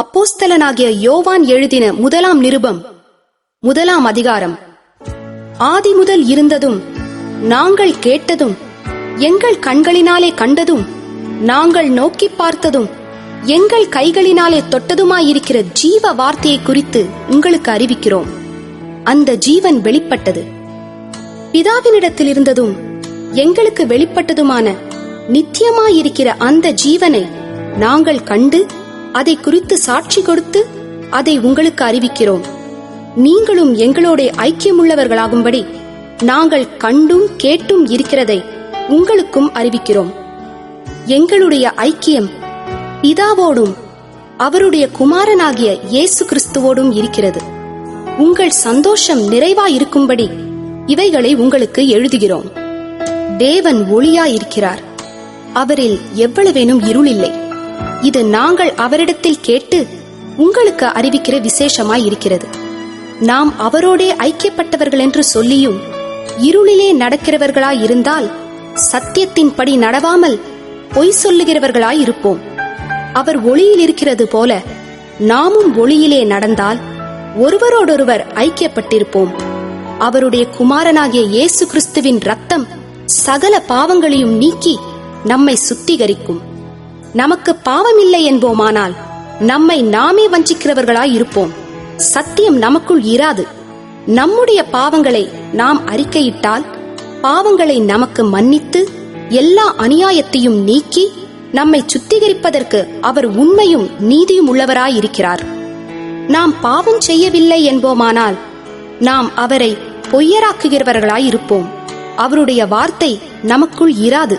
அப்போஸ்தலனாகிய யோவான் எழுதின முதலாம் நிருபம் முதலாம் அதிகாரம். ஆதி முதல் இருந்ததும் நாங்கள் கேட்டதும் எங்கள் கண்களினாலே கண்டதும் நாங்கள் நோக்கி பார்த்ததும் எங்கள் கைகளினாலே தொட்டதுமாயிருக்கிற ஜீவ வார்த்தையை குறித்து உங்களுக்கு அறிவிக்கிறோம். அந்த ஜீவன் வெளிப்பட்டது. பிதாவினிடத்தில் இருந்ததும் எங்களுக்கு வெளிப்பட்டதுமான நித்தியமாயிருக்கிற அந்த ஜீவனை நாங்கள் கண்டு அதை குறித்து சாட்சி கொடுத்து அதை உங்களுக்கு அறிவிக்கிறோம். நீங்களும் எங்களோட ஐக்கியமுள்ளவர்களாகும்படி நாங்கள் கண்டும் கேட்டும் இருக்கிறதை உங்களுக்கும் அறிவிக்கிறோம். எங்களுடைய ஐக்கியம் பிதாவோடும் அவருடைய குமாரனாகிய இயேசு கிறிஸ்துவோடும் இருக்கிறது. உங்கள் சந்தோஷம் நிறைவாயிருக்கும்படி இவைகளை உங்களுக்கு எழுதுகிறோம். தேவன் ஒளியாயிருக்கிறார். அவரில் எவ்வளவேனும் இருள் இல்லை இது நாங்கள் அவரிடத்தில் கேட்டு உங்களுக்கு அறிவிக்கிற விசேஷமாய் இருக்கிறது நாம் அவரோடே ஐக்கியப்பட்டவர்கள் என்று சொல்லியும் இருளிலே நடக்கிறவர்களாய் இருந்தால் சத்தியத்தின்படி நடவாமல் பொய் சொல்லுகிறவர்களாய் இருப்போம் அவர் ஒளியில் இருக்கிறது போல நாமும் ஒளியிலே நடந்தால் ஒருவரோடொருவர் ஐக்கியப்பட்டிருப்போம். அவருடைய குமாரனாகிய இயேசு கிறிஸ்துவின் ரத்தம் சகல பாவங்களையும் நீக்கி நம்மை சுத்திகரிக்கும். நமக்கு பாவமில்லை என்போமானால் நம்மை நாமே வஞ்சிக்கிறவர்களாய் இருப்போம். சத்தியம் நமக்குள் இராது. நம்முடைய பாவங்களை நாம் அறிக்கையிட்டால் பாவங்களை நமக்கு மன்னித்து எல்லா அநியாயத்தையும் நீக்கி நம்மை சுத்திகரிப்பதற்கு அவர் உண்மையும் நீதியும் உள்ளவராயிருக்கிறார். நாம் பாவம் செய்யவில்லை என்போமானால் நாம் அவரை பொய்யராக்குகிறவர்களாயிருப்போம். அவருடைய வார்த்தை நமக்குள் இராது.